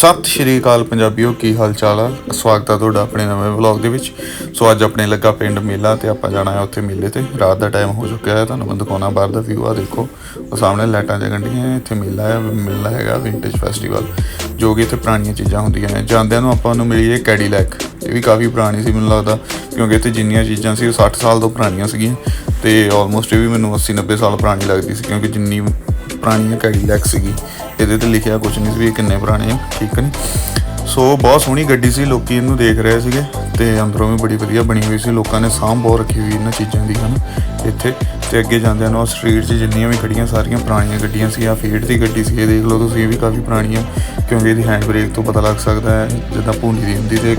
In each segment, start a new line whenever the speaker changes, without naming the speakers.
ਸਤਿ ਸ਼੍ਰੀ ਅਕਾਲ ਪੰਜਾਬੀਓ, ਕੀ ਹਾਲ ਚਾਲ ਆ? ਸਵਾਗਤ ਆ ਤੁਹਾਡਾ ਆਪਣੇ ਨਵੇਂ ਵਲੌਗ ਦੇ ਵਿੱਚ। ਸੋ ਅੱਜ ਆਪਣੇ ਲੱਗਾ ਪਿੰਡ ਮੇਲਾ ਤੇ ਆਪਾਂ ਜਾਣਾ ਹੈ ਉੱਥੇ ਮੇਲੇ ਤੇ। ਰਾਤ ਦਾ ਟਾਈਮ ਹੋ ਚੁੱਕਿਆ ਹੈ, ਤੁਹਾਨੂੰ ਮੈਂ ਦਿਖਾਉਣਾ ਬਾਹਰ ਦਾ ਵਿਊ ਆ, ਦੇਖੋ। ਉਹ ਸਾਹਮਣੇ ਲਾਈਟਾਂ ਜਗਣ ਡੀਆਂ ਇੱਥੇ ਮੇਲਾ ਹੈ, ਮੇਲਾ ਹੈਗਾ ਵਿੰਟੇਜ ਫੈਸਟੀਵਲ ਜੋ ਕਿ ਇੱਥੇ ਪੁਰਾਣੀਆਂ ਚੀਜ਼ਾਂ ਹੁੰਦੀਆਂ ਨੇ। ਜਾਂਦਿਆਂ ਨੂੰ ਆਪਾਂ ਨੂੰ ਮਿਲੀ ਹੈ ਕੈਡੀਲੈਕ ਇਹ ਵੀ ਕਾਫੀ ਪੁਰਾਣੀ ਸੀ ਮੈਨੂੰ ਲੱਗਦਾ, ਕਿਉਂਕਿ ਇੱਥੇ ਜਿੰਨੀਆਂ ਚੀਜ਼ਾਂ ਸੀ ਉਹ 60 ਸਾਲ ਤੋਂ ਪੁਰਾਣੀਆਂ ਸੀਗੀਆਂ। ਤੇ ਆਲਮੋਸਟ ਇਹ ਵੀ ਮੈਨੂੰ 80 90 ਸਾਲ ਪੁਰਾਣੀ ਲੱਗਦੀ ਸੀ, ਕਿਉਂਕਿ ਜਿੰਨੀ ਪੁਰਾਣੀ ਕੈਡੀਲੈਕ ਸੀਗੀ। ਇਹਦੇ ਤੇ ਲਿਖਿਆ ਕੁਝ ਨਹੀਂ ਸੀ ਵੀ ਇਹ ਕਿੰਨੇ ਪੁਰਾਣੇ ਆ, ਠੀਕ ਨਹੀਂ ਸੋ ਬਹੁਤ ਸੋਹਣੀ ਗੱਡੀ ਸੀ, ਲੋਕੀ ਇਹਨੂੰ ਦੇਖ ਰਹੇ ਸੀਗੇ ਤੇ ਅੰਦਰੋਂ ਵੀ ਬੜੀ ਵਧੀਆ ਬਣੀ ਹੋਈ ਸੀ। ਲੋਕਾਂ ਨੇ ਸਾਂਭ ਬਹੁਤ ਰੱਖੀ ਹੋਈ ਇਹਨਾਂ ਚੀਜ਼ਾਂ ਦੀ, ਹਨ? ਇੱਥੇ ਤੇ ਅੱਗੇ ਜਾਂਦਿਆਂ ਨੂੰ ਸਟਰੀਟ 'ਚ ਜਿੰਨੀਆਂ ਵੀ ਖੜੀਆਂ ਸਾਰੀਆਂ ਪੁਰਾਣੀਆਂ ਗੱਡੀਆਂ ਸੀ ਆ ਫੀਡ ਦੀ ਗੱਡੀ ਸੀ, ਇਹ ਦੇਖ ਲਓ ਤੁਸੀਂ, ਇਹ ਵੀ ਕਾਫੀ ਪੁਰਾਣੀ ਆ, ਕਿਉਂਕਿ ਇਹਦੀ ਹੈਂਡ ਬ੍ਰੇਕ ਤੋਂ ਪਤਾ ਲੱਗ ਸਕਦਾ ਹੈ ਜਿੱਦਾਂ ਭੂੰਡੀ ਦੀ ਹੁੰਦੀ ਤੇ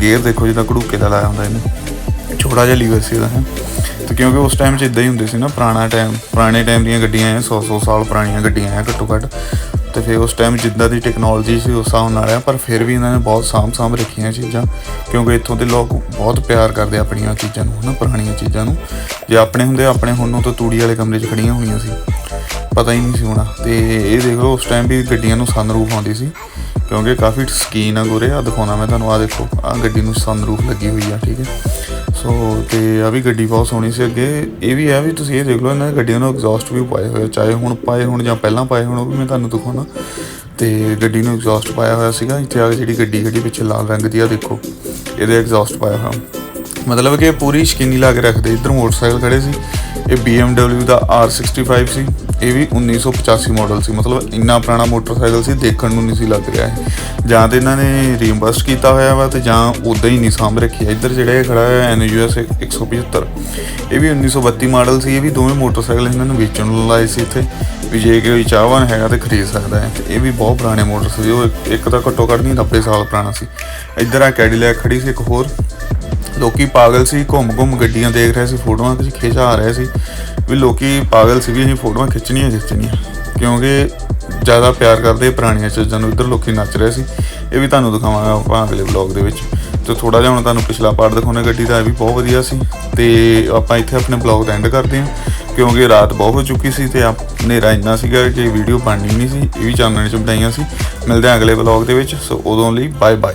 ਗੇਅਰ ਦੇਖੋ ਜਿੱਦਾਂ ਘੜੂਕੇ ਦਾ ਲਾਇਆ ਹੁੰਦਾ ਇਹਨੇ। ਛੋਟਾ ਜਿਹਾ ਲੀਵਰ ਸੀ ਇਹਦਾ ਹੈ? ਕਿਉਂਕਿ ਉਸ ਟਾਈਮ 'ਚ ਇਦਾਂ ਹੀ ਹੁੰਦੇ ਸੀ ਨਾ, ਪੁਰਾਣਾ ਟਾਈਮ ਪੁਰਾਣੇ ਟਾਈਮ ਦੀਆਂ ਗੱਡੀਆਂ ਐ 100 100 ਸਾਲ ਪੁਰਾਣੀਆਂ ਗੱਡੀਆਂ ਐ, ਘੱਟੋ ਘੱਟ। ਤੇ ਫਿਰ ਉਸ ਟਾਈਮ ਜਿੱਦਾਂ ਦੀ ਟੈਕਨੋਲੋਜੀ ਸੀ, ਉਸ ਹਿਸਾਬ ਨਾਲ ਆ, ਪਰ ਫਿਰ ਵੀ ਇਹਨਾਂ ਨੇ ਬਹੁਤ ਸਾਂਭ ਸਾਂਭ ਰੱਖੀਆਂ ਚੀਜ਼ਾਂ, ਕਿਉਂਕਿ ਇੱਥੋਂ ਦੇ ਲੋਕ ਬਹੁਤ ਪਿਆਰ ਕਰਦੇ ਆਪਣੀਆਂ ਚੀਜ਼ਾਂ ਨੂੰ, ਹਨਾ, ਪੁਰਾਣੀਆਂ ਚੀਜ਼ਾਂ ਨੂੰ। ਜੇ ਆਪਣੇ ਹੁੰਦੇ, ਆਪਣੇ ਹੁਣ ਨੂੰ ਤਾਂ ਤੂੜੀ ਵਾਲੇ ਕਮਰੇ 'ਚ ਖੜੀਆਂ ਹੋਈਆਂ ਸੀ, ਪਤਾ ਹੀ ਨਹੀਂ ਸੀ ਹੋਣਾ। ਤੇ ਇਹ ਦੇਖ ਲਓ, ਉਸ ਟਾਈਮ ਵੀ ਗੱਡੀਆਂ ਨੂੰ ਸਨਰੂਫ ਆਉਂਦੀ ਸੀ, ਕਿਉਂਕਿ ਕਾਫੀ ਸਕੀਨ ਆ ਗੋਰੇ ਆ ਦਿਖਾਉਣਾ ਮੈਂ ਤੁਹਾਨੂੰ ਆ ਦੇਖੋ ਆ ਗੱਡੀ ਨੂੰ ਸਨਰੂਫ ਲੱਗੀ ਹੋਈ ਆ, ਠੀਕ ਹੈ। ਸੋ ਤੇ ਆ ਵੀ ਗੱਡੀ ਬਹੁਤ ਸੋਹਣੀ ਸੀ ਅੱਗੇ। ਇਹ ਵੀ ਹੈ ਵੀ ਤੁਸੀਂ ਇਹ ਦੇਖ ਲਓ, ਇਹਨਾਂ ਗੱਡੀਆਂ ਨੂੰ ਐਗਜ਼ੌਸਟ ਵੀ ਪਾਏ ਹੋਏ ਚਾਹੇ ਹੁਣ ਪਾਏ ਹੁਣ ਜਾਂ ਪਹਿਲਾਂ ਪਾਏ ਹੁਣ, ਉਹ ਵੀ ਮੈਂ ਤੁਹਾਨੂੰ ਦਿਖਾਉਣਾ। ਤੇ ਗੱਡੀ ਨੂੰ ਐਗਜ਼ੌਸਟ ਪਾਇਆ ਹੋਇਆ ਸੀਗਾ, ਇੱਥੇ ਆ ਕੇ ਜਿਹੜੀ ਗੱਡੀ ਖੜੀ ਪਿੱਛੇ ਲਾਲ ਰੰਗ ਦੀ ਆ, ਦੇਖੋ, ਇਹਦੇ ਐਗਜ਼ੌਸਟ ਪਾਇਆ ਹੋਇਆ। ਮਤਲਬ ਕਿ ਪੂਰੀ ਸ਼ਕੀਨੀ ਲਾ ਕੇ ਰੱਖਦੇ, ਇੱਧਰ ਮੋਟਰਸਾਈਕਲ ਖੜੇ ਸੀ। ਇਹ BMW ਦਾ R65 ਸੀ। ਇਹ ਵੀ 1985 ਮਾਡਲ ਸੀ। ਮਤਲਬ ਇੰਨਾ ਪੁਰਾਣਾ ਮੋਟਰਸਾਈਕਲ ਸੀ, ਦੇਖਣ ਨੂੰ ਨਹੀਂ ਸੀ ਲੱਗ ਰਿਹਾ ਇਹ। ਜਾਂ ਤੇ ਇਹਨਾਂ ਨੇ ਰੀਇੰਬਰਸ ਕੀਤਾ ਹੋਇਆ ਵਾ ਤੇ ਜਾਂ ਉਦਾਂ ਹੀ ਨਹੀਂ ਸਾਂਭ ਰੱਖਿਆ ਇੱਧਰ ਜਿਹੜਾ ਇਹ ਖੜਾ ਹੈ NUS 175 ਇਹ ਵੀ 1932 ਮਾਡਲ ਸੀ। ਇਹ ਵੀ ਦੋਵੇਂ ਮੋਟਰਸਾਈਕਲ ਇਹਨਾਂ ਨੂੰ ਵੇਚਣ ਲਾਏ ਸੀ ਇੱਥੇ। ਵੀ ਜੇ ਕੋਈ ਚਾਹਵਾਨ ਹੈਗਾ ਤੇ ਖਰੀਦ ਸਕਦਾ ਹੈ। ਇਹ ਵੀ ਬਹੁਤ ਪੁਰਾਣੇ ਮੋਟਰ ਸੀ। ਉਹ ਇੱਕ- ਇੱਕ ਤਾਂ ਘੱਟੋ ਘੱਟ ਨਹੀਂ 90 ਸਾਲ ਪੁਰਾਣਾ ਸੀ। ਇੱਧਰ ਆ ਕੈਡੀਲੈਕ ਖੜੀ ਸੀ ਇੱਕ ਹੋਰ। ਲੋਕੀ ਪਾਗਲ ਸੀ ਘੁੰਮ ਘੁੰਮ ਗੱਡੀਆਂ ਦੇਖ ਰਹੇ ਸੀ, ਫੋਟੋਆਂ ਖਿੱਚ ਖਿਚਾ ਆ ਰਹੇ ਸੀ। ਵੀ ਲੋਕੀ ਪਾਗਲ ਸੀ ਵੀ ਅਸੀਂ ਫੋਟੋਆਂ ਖਿੱਚਣੀਆਂ ਖਿੱਚਣੀਆਂ। ਕਿਉਂਕਿ ਜ਼ਿਆਦਾ ਪਿਆਰ ਕਰਦੇ ਪੁਰਾਣੀਆਂ ਚੀਜ਼ਾਂ ਨੂੰ, ਇੱਧਰ ਲੋਕੀ ਨੱਚ ਰਹੇ ਸੀ। ਇਹ ਵੀ ਤੁਹਾਨੂੰ ਦਿਖਾਵਾਂਗਾ ਆਪਾਂ ਅਗਲੇ ਵਲੌਗ ਦੇ ਵਿੱਚ। ਤੇ ਥੋੜਾ ਜਿਹਾ ਹੁਣ ਤੁਹਾਨੂੰ ਪਿਛਲਾ ਪਾਰਟ ਦਿਖਾਉਣਾ ਗੱਡੀ ਦਾ, ਇਹ ਵੀ ਬਹੁਤ ਵਧੀਆ ਸੀ। ਤੇ ਆਪਾਂ ਇੱਥੇ ਆਪਣੇ ਵਲੌਗ ਦਾ ਐਂਡ ਕਰਦੇ ਹਾਂ। ਕਿਉਂਕਿ ਰਾਤ ਬਹੁਤ ਹੋ ਚੁੱਕੀ ਸੀ ਤੇ ਆਪ ਹਨੇਰਾ ਇੰਨਾ ਸੀਗਾ ਕਿ ਵੀਡੀਓ ਬਣਨੀ ਨਹੀਂ ਸੀ। ਇਹ ਵੀ ਚਾਨਣ ਚ ਬਣਾਈਆਂ ਸੀ। ਮਿਲਦੇ ਹਾਂ ਅਗਲੇ ਵਲੌਗ ਦੇ ਵਿੱਚ। ਸੋ ਉਦੋਂ ਲਈ ਬਾਏ ਬਾਏ